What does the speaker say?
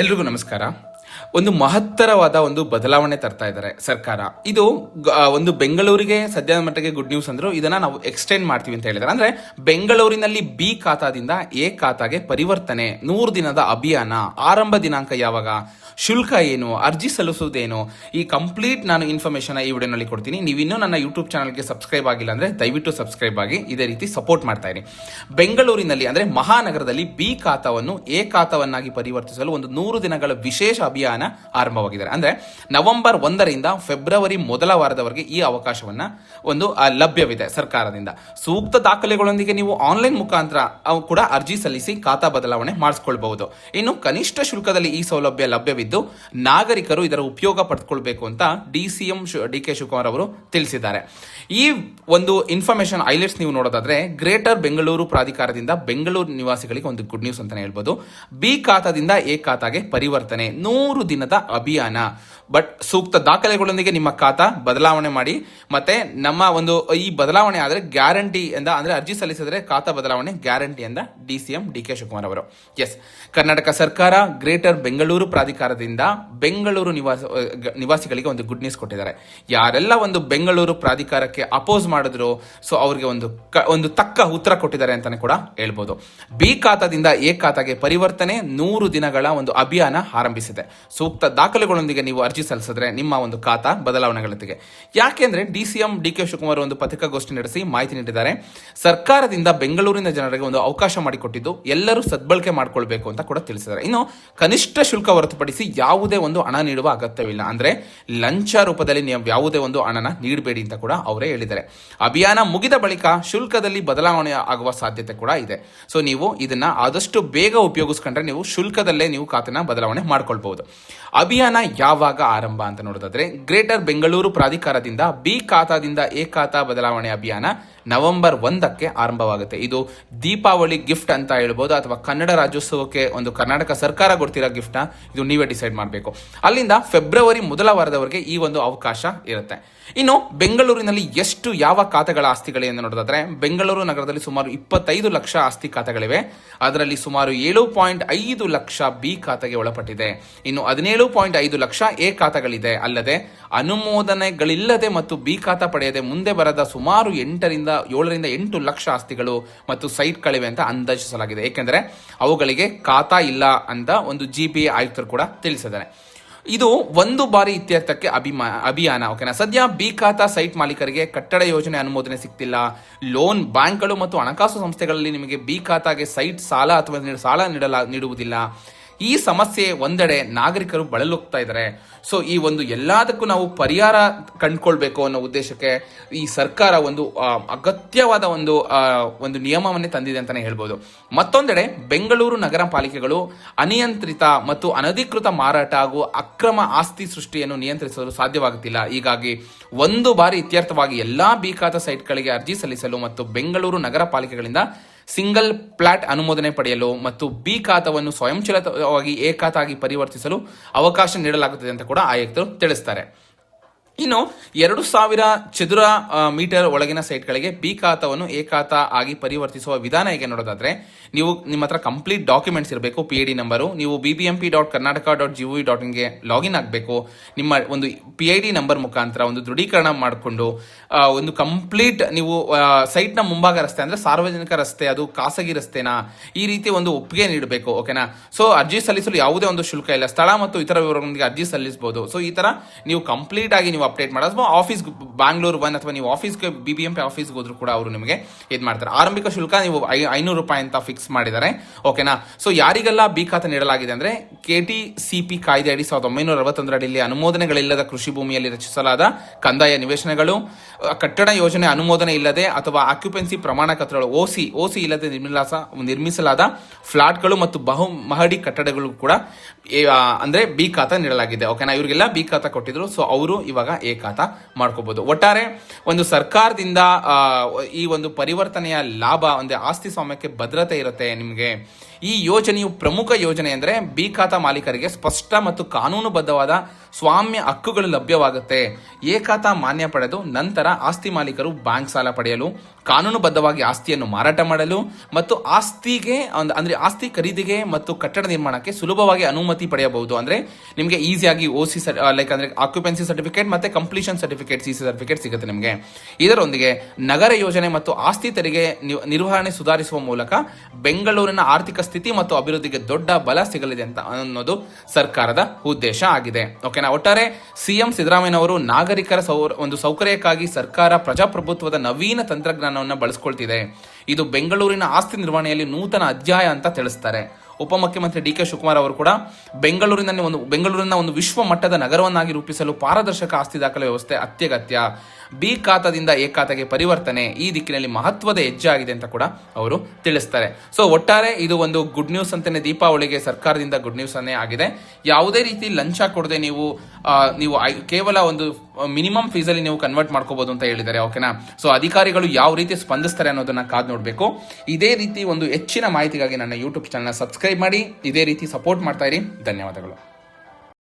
ಎಲ್ರಿಗೂ ನಮಸ್ಕಾರ. ಒಂದು ಮಹತ್ತರವಾದ ಒಂದು ಬದಲಾವಣೆ ತರ್ತಾ ಇದ್ದಾರೆ ಸರ್ಕಾರ. ಇದು ಒಂದು ಬೆಂಗಳೂರಿಗೆ ಸದ್ಯದ ಮಟ್ಟಿಗೆ ಗುಡ್ ನ್ಯೂಸ್ ಅಂದ್ರು ಇದನ್ನ ನಾವು ಎಕ್ಸ್ಟೆಂಡ್ ಮಾಡ್ತೀವಿ ಅಂತ ಹೇಳಿದ್ದಾರೆ ಅಂದ್ರೆ ಬೆಂಗಳೂರಿನಲ್ಲಿ ಬಿ ಖಾತಾದಿಂದ ಎ ಖಾತಾಗೆ ಪರಿವರ್ತನೆ, ನೂರು ದಿನದ ಅಭಿಯಾನ, ಆರಂಭ ದಿನಾಂಕ ಯಾವಾಗ, ಶುಲ್ಕ ಏನು, ಅರ್ಜಿ ಸಲ್ಲಿಸುವುದೇನು, ಈ ಕಂಪ್ಲೀಟ್ ನಾನು ಇನ್ಫಾರ್ಮೇಶನ್ ಈ ವಿಡಿಯೋನಲ್ಲಿ ಕೊಡ್ತೀನಿ. ನೀವಿನ್ನೂ ನನ್ನ ಯೂಟ್ಯೂಬ್ ಚಾನಲ್ಗೆ ಸಬ್ಸ್ಕ್ರೈಬ್ ಆಗಿಲ್ಲ ಅಂದ್ರೆ ದಯವಿಟ್ಟು ಸಬ್ಸ್ಕ್ರೈಬ್ ಆಗಿ, ಇದೇ ರೀತಿ ಸಪೋರ್ಟ್ ಮಾಡ್ತಾ ಇರಿ. ಬೆಂಗಳೂರಿನಲ್ಲಿ, ಅಂದ್ರೆ ಮಹಾನಗರದಲ್ಲಿ ಬಿ ಖಾತಾವನ್ನು ಎ ಖಾತಾವನ್ನಾಗಿ ಪರಿವರ್ತಿಸಲು ಒಂದು ನೂರು ದಿನಗಳ ವಿಶೇಷ ಅಭಿಯಾನ ಆರಂಭವಾಗಿದೆ ಅಂದ್ರೆ ನವೆಂಬರ್ ಒಂದರಿಂದ ಫೆಬ್ರವರಿ ಮೊದಲ ವಾರದವರೆಗೆ ಈ ಅವಕಾಶವನ್ನ ಒಂದು ಲಭ್ಯವಿದೆ ಸರ್ಕಾರದಿಂದ. ಸೂಕ್ತ ದಾಖಲೆಗಳೊಂದಿಗೆ ನೀವು ಆನ್ಲೈನ್ ಮುಖಾಂತರ ಕೂಡ ಅರ್ಜಿ ಸಲ್ಲಿಸಿ ಖಾತಾ ಬದಲಾವಣೆ ಮಾಡಿಸ್ಕೊಳ್ಬಹುದು. ಇನ್ನು ಕನಿಷ್ಠ ಶುಲ್ಕದಲ್ಲಿ ಈ ಸೌಲಭ್ಯ ಲಭ್ಯವಿದ್ದು ನಾಗರಿಕರು ಇದರ ಉಪಯೋಗ ಪಡೆದುಕೊಳ್ಬೇಕು ಅಂತ D C M D K Shivakumar ಅವರು ತಿಳಿಸಿದ್ದಾರೆ. ಈ ಒಂದು ಇನ್ಫಾರ್ಮೇಶನ್ ಹೈಲೈಟ್ಸ್ ನೀವು ನೋಡೋದಾದ್ರೆ ಗ್ರೇಟರ್ ಬೆಂಗಳೂರು ಪ್ರಾಧಿಕಾರದಿಂದ ಬೆಂಗಳೂರು ನಿವಾಸಿಗಳಿಗೆ ಒಂದು ಗುಡ್ ನ್ಯೂಸ್ ಅಂತ ಹೇಳ್ಬೋದು. ಬಿ ಖಾತಾದಿಂದ ಎ ಖಾತಾಗೆ ಪರಿವರ್ತನೆ. ನೂರು ದಿನದ ಅಭಿಯಾನ. ಬಟ್ ಸೂಕ್ತ ದಾಖಲೆಗಳೊಂದಿಗೆ ನಿಮ್ಮ ಖಾತಾ ಬದಲಾವಣೆ ಮಾಡಿ. ಮತ್ತೆ ನಮ್ಮ ಒಂದು ಈ ಬದಲಾವಣೆ ಆದರೆ ಗ್ಯಾರಂಟಿ ಎಂದ, ಅಂದ್ರೆ ಅರ್ಜಿ ಸಲ್ಲಿಸಿದ್ರೆ ಖಾತಾ ಬದಲಾವಣೆ ಗ್ಯಾರಂಟಿ ಎಂದ D C M D K Shivakumar ಅವರು. ಎಸ್ ಕರ್ನಾಟಕ ಸರ್ಕಾರ ಗ್ರೇಟರ್ ಬೆಂಗಳೂರು ಪ್ರಾಧಿಕಾರದಿಂದ ಬೆಂಗಳೂರು ನಿವಾಸ ನಿವಾಸಿಗಳಿಗೆ ಒಂದು ಗುಡ್ ನ್ಯೂಸ್ ಕೊಟ್ಟಿದ್ದಾರೆ. ಯಾರೆಲ್ಲ ಒಂದು ಬೆಂಗಳೂರು ಪ್ರಾಧಿಕಾರಕ್ಕೆ ಅಪೋಸ್ ಮಾಡಿದ್ರು, ಸೊ ಅವರಿಗೆ ಒಂದು ಒಂದು ತಕ್ಕ ಉತ್ತರ ಕೊಟ್ಟಿದ್ದಾರೆ ಅಂತಾನೆ ಕೂಡ ಹೇಳ್ಬೋದು. ಬಿ ಖಾತಾದಿಂದ ಎ ಖಾತಾಗೆ ಪರಿವರ್ತನೆ ನೂರು ದಿನಗಳ ಒಂದು ಅಭಿಯಾನ ಆರಂಭಿಸಿದೆ. ಸೂಕ್ತ ದಾಖಲೆಗಳೊಂದಿಗೆ ನೀವು ಅರ್ಜಿ ಸಲ್ಲಿಸಿದ್ರೆ ನಿಮ್ಮ ಒಂದು ಖಾತಾ ಬದಲಾವಣೆಗಳೊಂದಿಗೆ. ಯಾಕೆಂದ್ರೆ D C M D K Shivakumar ಒಂದು ಪತ್ರಿಕಾಗೋಷ್ಠಿ ನಡೆಸಿ ಮಾಹಿತಿ ನೀಡಿದ್ದಾರೆ. ಸರ್ಕಾರದಿಂದ ಬೆಂಗಳೂರಿನ ಜನರಿಗೆ ಒಂದು ಅವಕಾಶ ಮಾಡಿಕೊಟ್ಟಿದ್ದು ಎಲ್ಲರೂ ಸದ್ಬಳಕೆ ಮಾಡಿಕೊಳ್ಬೇಕು ಅಂತ ಕೂಡ ತಿಳಿಸಿದ್ದಾರೆ. ಇನ್ನು ಕನಿಷ್ಠ ಶುಲ್ಕ ಹೊರತುಪಡಿಸಿ ಯಾವುದೇ ಒಂದು ಹಣ ನೀಡುವ ಅಗತ್ಯವಿಲ್ಲ. ಅಂದ್ರೆ ಲಂಚ ರೂಪದಲ್ಲಿ ನೀವು ಯಾವುದೇ ಒಂದು ಹಣನ ನೀಡಬೇಡಿ ಅಂತ ಕೂಡ ಅವರೇ ಹೇಳಿದ್ದಾರೆ. ಅಭಿಯಾನ ಮುಗಿದ ಬಳಿಕ ಶುಲ್ಕದಲ್ಲಿ ಬದಲಾವಣೆ ಆಗುವ ಸಾಧ್ಯತೆ ಕೂಡ ಇದೆ. ಸೊ ನೀವು ಇದನ್ನ ಆದಷ್ಟು ಬೇಗ ಉಪಯೋಗಿಸ್ಕೊಂಡ್ರೆ ನೀವು ಶುಲ್ಕದಲ್ಲೇ ನೀವು ಖಾತೆನ ಬದಲಾವಣೆ ಮಾಡ್ಕೊಳ್ಬಹುದು. ಅಭಿಯಾನ ಯಾವಾಗ ಆರಂಭ ಅಂತ ನೋಡೋದಾದ್ರೆ ಗ್ರೇಟರ್ ಬೆಂಗಳೂರು ಪ್ರಾಧಿಕಾರದಿಂದ ಬಿ ಖಾತಾದಿಂದ ಎ ಖಾತಾ ಬದಲಾವಣೆ ಅಭಿಯಾನ ನವೆಂಬರ್ ಒಂದಕ್ಕೆ ಆರಂಭವಾಗುತ್ತೆ. ಇದು ದೀಪಾವಳಿ ಗಿಫ್ಟ್ ಅಂತ ಹೇಳ್ಬೋದು ಅಥವಾ ಕನ್ನಡ ರಾಜ್ಯೋತ್ಸವಕ್ಕೆ ಒಂದು ಕರ್ನಾಟಕ ಸರ್ಕಾರ ಕೊಡ್ತಿರೋ ಗಿಫ್ಟ್ನ ಇದು ನೀವೇ ಡಿಸೈಡ್ ಮಾಡಬೇಕು. ಅಲ್ಲಿಂದ ಫೆಬ್ರವರಿ ಮೊದಲ ವಾರದವರೆಗೆ ಈ ಒಂದು ಅವಕಾಶ ಇರುತ್ತೆ. ಇನ್ನು ಬೆಂಗಳೂರಿನಲ್ಲಿ ಎಷ್ಟು ಯಾವ ಖಾತೆಗಳ ಆಸ್ತಿಗಳಿವೆ ಎಂದು ನೋಡೋದಾದ್ರೆ ಬೆಂಗಳೂರು ನಗರದಲ್ಲಿ ಸುಮಾರು ಇಪ್ಪತ್ತೈದು ಲಕ್ಷ ಆಸ್ತಿ ಖಾತೆಗಳಿವೆ. ಅದರಲ್ಲಿ ಸುಮಾರು ಏಳು ಪಾಯಿಂಟ್ ಐದು ಲಕ್ಷ ಬಿ ಖಾತೆಗೆ ಒಳಪಟ್ಟಿದೆ. ಇನ್ನು ಹದಿನೇಳು ಪಾಯಿಂಟ್ ಐದು ಲಕ್ಷ ಎ ಖಾತಾಗಳಿದೆ. ಅಲ್ಲದೆ ಅನುಮೋದನೆಗಳಿಲ್ಲದೆ ಮತ್ತು ಬಿ ಖಾತಾ ಪಡೆಯದೆ ಮುಂದೆ ಬರದ ಸುಮಾರು ಎಂಟರಿಂದ ಏಳರಿಂದ ಎಂಟು ಲಕ್ಷ ಆಸ್ತಿಗಳು ಮತ್ತು ಸೈಟ್ಗಳಿವೆ ಅಂತ ಅಂದಾಜಿಸಲಾಗಿದೆ. ಏಕೆಂದರೆ ಅವುಗಳಿಗೆ ಖಾತಾ ಇಲ್ಲ ಅಂತ ಒಂದು ಜಿ ಪಿ ಆಯುಕ್ತರು ಕೂಡ ತಿಳಿಸಿದ್ದಾರೆ. ಇದು ಒಂದು ಬಾರಿ ಇತ್ಯರ್ಥಕ್ಕೆ ಅಭಿಮಾ, ಅಭಿಯಾನ, ಓಕೆನಾ? ಸದ್ಯ ಬಿ ಖಾತಾ ಸೈಟ್ ಮಾಲೀಕರಿಗೆ ಕಟ್ಟಡ ಯೋಜನೆ ಅನುಮೋದನೆ ಸಿಗ್ತಿಲ್ಲ ಲೋನ್ ಬ್ಯಾಂಕ್ಗಳು ಮತ್ತು ಹಣಕಾಸು ಸಂಸ್ಥೆಗಳಲ್ಲಿ ನಿಮಗೆ ಬಿ ಖಾತಾಗೆ ಸೈಟ್ ಸಾಲ ಅಥವಾ ಸಾಲ ನೀಡಲ, ನೀಡುವುದಿಲ್ಲ. ಈ ಸಮಸ್ಯೆ ಒಂದೆಡೆ ನಾಗರಿಕರು ಬಳಲೋಗ್ತಾ ಇದ್ದಾರೆ. ಸೊ ಈ ಒಂದು ಎಲ್ಲದಕ್ಕೂ ನಾವು ಪರಿಹಾರ ಕಂಡುಕೊಳ್ಬೇಕು ಅನ್ನೋ ಉದ್ದೇಶಕ್ಕೆ ಈ ಸರ್ಕಾರ ಒಂದು ಅಗತ್ಯವಾದ ಒಂದು ಒಂದು ನಿಯಮವನ್ನೇ ತಂದಿದೆ ಅಂತಾನೆ ಹೇಳ್ಬೋದು. ಮತ್ತೊಂದೆಡೆ ಬೆಂಗಳೂರು ನಗರ ಪಾಲಿಕೆಗಳು ಅನಿಯಂತ್ರಿತ ಮತ್ತು ಅನಧಿಕೃತ ಮಾರಾಟ ಹಾಗೂ ಅಕ್ರಮ ಆಸ್ತಿ ಸೃಷ್ಟಿಯನ್ನು ನಿಯಂತ್ರಿಸಲು ಸಾಧ್ಯವಾಗುತ್ತಿಲ್ಲ. ಹೀಗಾಗಿ ಒಂದು ಬಾರಿ ಇತ್ಯರ್ಥವಾಗಿ ಎಲ್ಲಾ ಬೇಕಾದ ಸೈಟ್ಗಳಿಗೆ ಅರ್ಜಿ ಸಲ್ಲಿಸಲು ಮತ್ತು ಬೆಂಗಳೂರು ನಗರ ಪಾಲಿಕೆಗಳಿಂದ ಸಿಂಗಲ್ ಪ್ಲಾಟ್ ಅನುಮೋದನೆ ಪಡೆಯಲು ಮತ್ತು ಬಿ ಖಾತಾವನ್ನು ಸ್ವಯಂಚಾಲಿತವಾಗಿ ಎ ಪರಿವರ್ತಿಸಲು ಅವಕಾಶ ನೀಡಲಾಗುತ್ತದೆ ಅಂತ ಕೂಡ ಆಯುಕ್ತರು ತಿಳಿಸ್ತಾರೆ. ಇನ್ನು ಎರಡು ಸಾವಿರ ಚದುರ ಮೀಟರ್ ಒಳಗಿನ ಸೈಟ್ಗಳಿಗೆ ಬಿ ಖಾತಾವನ್ನು ಎ ಆಗಿ ಪರಿವರ್ತಿಸುವ ವಿಧಾನ ಹೇಗೆ ನೋಡೋದಾದ್ರೆ ನೀವು ನಿಮ್ಮ ಹತ್ರ ಕಂಪ್ಲೀಟ್ ಡಾಕ್ಯುಮೆಂಟ್ಸ್ ಇರಬೇಕು ಪಿ ಡಿ ನಂಬರು ನೀವು B B M P dot Karnataka dot G V dot ಇನ್ಗೆ login ಆಗಬೇಕು. ನಿಮ್ಮ ಒಂದು ಪಿ ಐ ಡಿ ನಂಬರ್ ಮುಖಾಂತರ ಒಂದು ದೃಢೀಕರಣ ಮಾಡಿಕೊಂಡು ಒಂದು ಕಂಪ್ಲೀಟ್ ನೀವು ಸೈಟ್ನ ಮುಂಭಾಗ ರಸ್ತೆ ಅಂದರೆ ಸಾರ್ವಜನಿಕ ರಸ್ತೆ, ಅದು ಖಾಸಗಿ ರಸ್ತೆನಾ? ಈ ರೀತಿ ಒಂದು ಒಪ್ಪಿಗೆ ನೀಡಬೇಕು ಓಕೆನಾ ಸೊ ಅರ್ಜಿ ಸಲ್ಲಿಸಲು ಯಾವುದೇ ಒಂದು ಶುಲ್ಕ ಇಲ್ಲ. ಸ್ಥಳ ಮತ್ತು ಇತರ ವಿವರಗಳೊಂದಿಗೆ ಅರ್ಜಿ ಸಲ್ಲಿಸಬಹುದು. ಸೊ ಈ ತರ ನೀವು ಕಂಪ್ಲೀಟ್ ಆಗಿ ನೀವು ಅಪ್ಡೇಟ್ ಮಾಡೋದು ಆಫೀಸ್ ಬ್ಯಾಂಗ್ಳೂರ್ ಒನ್ ಅಥವಾ ನೀವು ಆಫೀಸ್ಗೆ ಬಿ ಬಿ ಎಂ ಪಿ ಆಫೀಸ್ಗೆ ಹೋದ್ರು ಕೂಡ ಅವರು ನಿಮಗೆ ಇದು ಮಾಡ್ತಾರೆ. ಆರಂಭಿಕ ಶುಲ್ಕ ನೀವು ಐನೂರು ರೂಪಾಯಿ ಅಂತ ಫಿಕ್ಸ್ ಮಾಡಿದ್ದಾರೆ. ಓಕೆನಾ ಸೊ ಯಾರಿಗೆಲ್ಲ ಬಿ ಖಾತೆ ನೀಡಲಾಗಿದೆ ಅಂದ್ರೆ ಕೆ ಟಿ ಸಿ ಪಿ ಕಾಯ್ದೆ ಅಡಿ ಸಾವಿರದ ಒಂಬೈನೂರ ಅರವತ್ತೊಂದರ ಅಡಿಯಲ್ಲಿ ಅನುಮೋದನೆಗಳಿಲ್ಲದ ಕೃಷಿ ಭೂಮಿಯಲ್ಲಿ ರಚಿಸಲಾದ ಕಂದಾಯ ನಿವೇಶನಗಳು ಕಟ್ಟಡ ಯೋಜನೆ ಅನುಮೋದನೆ ಇಲ್ಲದೆ ಅಥವಾ ಆಕ್ಯುಪೆನ್ಸಿ ಪ್ರಮಾಣ ಪತ್ರಗಳು ಓಸಿ ಓಸಿ ಇಲ್ಲದೆ ನಿರ್ಮಿಲಾಸ, ನಿರ್ಮಿಸಲಾದ ಫ್ಲಾಟ್ಗಳು ಮತ್ತು ಬಹು ಮಹಡಿ ಕಟ್ಟಡಗಳು ಕೂಡ ಅಂದ್ರೆ ಬಿ ಖಾತಾ ನೀಡಲಾಗಿದೆ. ಓಕೆನಾ ಇವರಿಗೆಲ್ಲ ಬಿ ಖಾತಾ ಕೊಟ್ಟಿದ್ರು. ಸೊ ಅವರು ಇವಾಗ ಎ ಖಾತ ಮಾಡ್ಕೋಬಹುದು ಒಟ್ಟಾರೆ, ಒಂದು ಸರ್ಕಾರದಿಂದ ಈ ಒಂದು ಪರಿವರ್ತನೆಯ ಲಾಭ ಅಂದ್ರೆ ಆಸ್ತಿ ಸ್ವಾಮ್ಯಕ್ಕೆ ಭದ್ರತೆ ಇರುತ್ತೆ ನಿಮಗೆ. ಈ ಯೋಜನೆಯು ಪ್ರಮುಖ ಯೋಜನೆ ಅಂದರೆ ಬಿ ಖಾತಾ ಮಾಲೀಕರಿಗೆ ಸ್ಪಷ್ಟ ಮತ್ತು ಕಾನೂನುಬದ್ಧವಾದ ಸ್ವಾಮ್ಯ ಹಕ್ಕುಗಳು ಲಭ್ಯವಾಗುತ್ತೆ. ಎ ಖಾತಾ ಮಾನ್ಯ ಪಡೆದು ನಂತರ ಆಸ್ತಿ ಮಾಲೀಕರು ಬ್ಯಾಂಕ್ ಸಾಲ ಪಡೆಯಲು, ಕಾನೂನುಬದ್ಧವಾಗಿ ಆಸ್ತಿಯನ್ನು ಮಾರಾಟ ಮಾಡಲು ಮತ್ತು ಆಸ್ತಿಗೆ ಅಂದರೆ ಆಸ್ತಿ ಖರೀದಿಗೆ ಮತ್ತು ಕಟ್ಟಡ ನಿರ್ಮಾಣಕ್ಕೆ ಸುಲಭವಾಗಿ ಅನುಮತಿ ಪಡೆಯಬಹುದು. ಅಂದ್ರೆ ನಿಮಗೆ ಈಸಿಯಾಗಿ ಓ ಸಿ ಲೈಕ್ ಅಂದ್ರೆ ಆಕ್ಯುಪೆನ್ಸಿ ಸರ್ಟಿಫಿಕೇಟ್ ಮತ್ತೆ completion certificate C C certificate ಸಿಗುತ್ತೆ ನಿಮಗೆ. ಇದರೊಂದಿಗೆ ನಗರ ಯೋಜನೆ ಮತ್ತು ಆಸ್ತಿ ತೆರಿಗೆ ನಿರ್ವಹಣೆ ಸುಧಾರಿಸುವ ಮೂಲಕ ಬೆಂಗಳೂರಿನ ಆರ್ಥಿಕ ಸ್ಥಿತಿ ಮತ್ತು ಅಭಿವೃದ್ಧಿಗೆ ದೊಡ್ಡ ಬಲ ಸಿಗಲಿದೆ ಅಂತ ಅನ್ನೋದು ಸರ್ಕಾರದ ಉದ್ದೇಶ ಆಗಿದೆ. ಓಕೆನಾ ಒಟ್ಟಾರೆ ಸಿಎಂ ಸಿದ್ದರಾಮಯ್ಯನವರು ನಾಗರಿಕರ ಸೌ- ಒಂದು ಸೌಕರ್ಯಕ್ಕಾಗಿ ಸರ್ಕಾರ ಪ್ರಜಾಪ್ರಭುತ್ವದ ನವೀನ ತಂತ್ರಜ್ಞಾನವನ್ನು ಬಳಸ್ಕೊಳ್ತಿದೆ. ಇದು ಬೆಂಗಳೂರಿನ ಆಸ್ತಿ ನಿರ್ವಹಣೆಯಲ್ಲಿ ನೂತನ ಅಧ್ಯಾಯ ಅಂತ ತಿಳಿಸ್ತಾರೆ. ಉಪಮುಖ್ಯಮಂತ್ರಿ ಡಿ ಕೆ ಶಿವಕುಮಾರ್ ಅವರು ಕೂಡ ಬೆಂಗಳೂರಿನಲ್ಲಿ ಒಂದು, ಬೆಂಗಳೂರಿನ ಒಂದು ವಿಶ್ವ ಮಟ್ಟದ ನಗರವನ್ನಾಗಿ ರೂಪಿಸಲು ಪಾರದರ್ಶಕ ಆಸ್ತಿ ದಾಖಲೆ ವ್ಯವಸ್ಥೆ ಅತ್ಯಗತ್ಯ. ಬಿ ಖಾತಾದಿಂದ ಎ ಖಾತೆಗೆ ಪರಿವರ್ತನೆ ಈ ದಿಕ್ಕಿನಲ್ಲಿ ಮಹತ್ವದ ಹೆಜ್ಜೆ ಆಗಿದೆ ಅಂತ ಕೂಡ ಅವರು ತಿಳಿಸ್ತಾರೆ. ಸೊ ಒಟ್ಟಾರೆ ಇದು ಒಂದು ಗುಡ್ ನ್ಯೂಸ್ ಅಂತಾನೆ ದೀಪಾವಳಿಗೆ ಸರ್ಕಾರದಿಂದ ಗುಡ್ ನ್ಯೂಸ್ ಅನ್ನೇ ಆಗಿದೆ. ಯಾವುದೇ ರೀತಿ ಲಂಚ ಕೊಡದೆ ನೀವು ನೀವು ಕೇವಲ ಒಂದು ಮಿನಿಮಮ್ ಫೀಸಲ್ಲಿ ನೀವು ಕನ್ವರ್ಟ್ ಮಾಡ್ಕೋಬಹುದು ಅಂತ ಹೇಳಿದ್ದಾರೆ. ಓಕೆನಾ ಸೊ ಅಧಿಕಾರಿಗಳು ಯಾವ ರೀತಿ ಸ್ಪಂದಿಸ್ತಾರೆ ಅನ್ನೋದನ್ನ ಕಾದು ನೋಡಬೇಕು. ಇದೇ ರೀತಿ ಒಂದು ಹೆಚ್ಚಿನ ಮಾಹಿತಿಗಾಗಿ ನನ್ನ ಯೂಟ್ಯೂಬ್ ಚಾನಲ್ ಸಬ್ಸ್ಕ್ರೈಬ್ ಮಾಡಿ. ಇದೇ ರೀತಿ ಸಪೋರ್ಟ್ ಮಾಡ್ತಾ ಇರಿ. ಧನ್ಯವಾದಗಳು.